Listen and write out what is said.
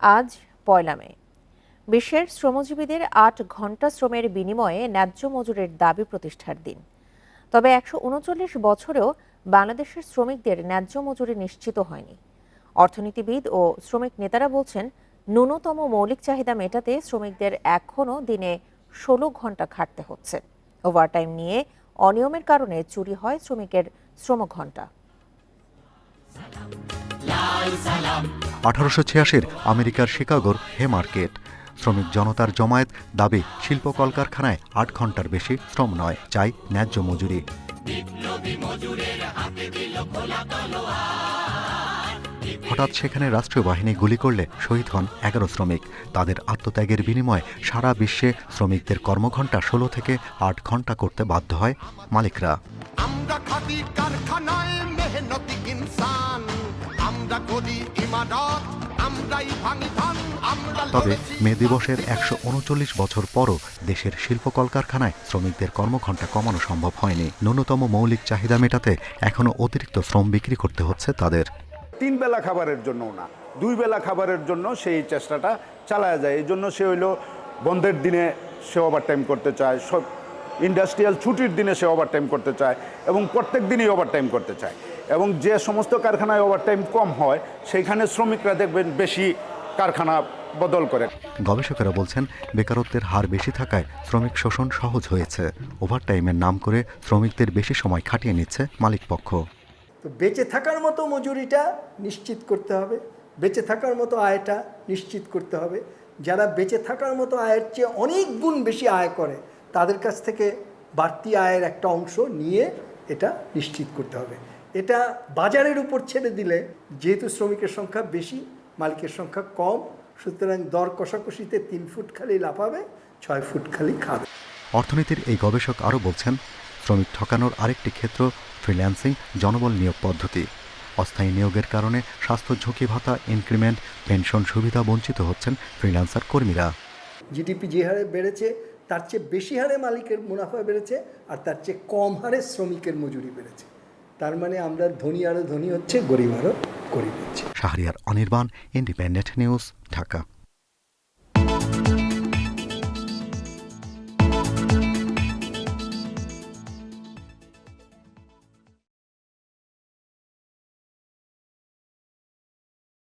আজ পয়লা মে। বিশ্বের শ্রমজীবীদের আট ঘণ্টা শ্রমের বিনিময়ে ন্যায্য মজুরের দাবি প্রতিষ্ঠার দিন। তবে একশো উনচল্লিশ বছরেও বাংলাদেশের শ্রমিকদের ন্যায্য মজুরি নিশ্চিত হয়নি। অর্থনীতিবিদ ও শ্রমিক নেতারা বলছেন, ন্যূনতম মৌলিক চাহিদা মেটাতে শ্রমিকদের এখনও দিনে ষোলো ঘণ্টা খাটতে হচ্ছে। ওভারটাইম নিয়ে অনিয়মের কারণে চুরি হয় শ্রমিকের শ্রমঘণ্টা। আঠারোশো ছিয়াশির আমেরিকার শিকাগোর হে মার্কেট শ্রমিক জনতার জমায়েত দাবি শিল্প কলকারখানায় আট ঘণ্টার বেশি শ্রম নয় চাই ন্যায্য মজুরি। হঠাৎ সেখানে রাষ্ট্রীয় বাহিনী গুলি করলে শহীদ হন এগারো শ্রমিক। তাদের আত্মত্যাগের বিনিময়ে সারা বিশ্বে শ্রমিকদের কর্মঘণ্টা ষোলো থেকে আট ঘণ্টা করতে বাধ্য হয় মালিকরা। আমরা খাটি কারখানায় মেহনতি ইনসান। তবে মে দিবসের একশো উনচল্লিশ বছর পরও দেশের শিল্প কলকারখানায় শ্রমিকদের কর্মঘণ্টা কমানো সম্ভব হয়নি। ন্যূনতম মৌলিক চাহিদা মেটাতে এখনও অতিরিক্ত শ্রম বিক্রি করতে হচ্ছে তাদের। তিন বেলা খাবারের জন্য না দুই বেলা খাবারের জন্য সেই চেষ্টাটা চালায়া যায়। এই জন্য সে হইল বন্ধের দিনে সে ওভারটাইম করতে চায় সব ইন্ডাস্ট্রিয়াল ছুটির দিনে সে ওভারটাইম করতে চায় এবং প্রত্যেক দিনই ওভারটাইম করতে চায়। এবং যে সমস্ত কারখানায় ওভারটাইম কম হয় সেইখানে শ্রমিকরা দেখবেন বেশি কারখানা বদল করে। গবেষকেরা বলছেন বেকারত্বের হার বেশি থাকায় শ্রমিক শোষণ সহজ হয়েছে। ওভারটাইমের নাম করে শ্রমিকদের বেশি সময় খাটিয়ে নিচ্ছে মালিকপক্ষ। তো বেঁচে থাকার মতো মজুরিটা নিশ্চিত করতে হবে। বেঁচে থাকার মতো আয়টা নিশ্চিত করতে হবে। যারা বেঁচে থাকার মতো আয়ের চেয়ে অনেক গুণ বেশি আয় করে তাদের কাছ থেকে বাড়তি আয়ের একটা অংশ নিয়ে এটা নিশ্চিত করতে হবে। এটা বাজারের উপর ছেড়ে দিলে যেহেতু শ্রমিকের সংখ্যা বেশি মালিকের সংখ্যা কম সুতরাং দর কষাকষিতে তিন ফুট খালি লাফাবে ছয় ফুট খালি খাবে। অর্থনীতির এই গবেষক আরও বলছেন শ্রমিক ঠকানোর আরেকটি ক্ষেত্র ফ্রিল্যান্সিং জনবল নিয়োগ পদ্ধতি। অস্থায়ী নিয়োগের কারণে স্বাস্থ্য ঝুঁকি ভাতা ইনক্রিমেন্ট পেনশন সুবিধা বঞ্চিত হচ্ছেন ফ্রিল্যান্সার কর্মীরা। জিডিপি যে হারে বেড়েছে তার চেয়ে বেশি হারে মালিকের মুনাফা বেড়েছে আর তার চেয়ে কম হারে শ্রমিকের মজুরি বেড়েছে। তার মানে আমরা ধনী আরও ধনী হচ্ছে, গরিব আরও গরিব হচ্ছে। Shahriar Anirban independent news Dhaka.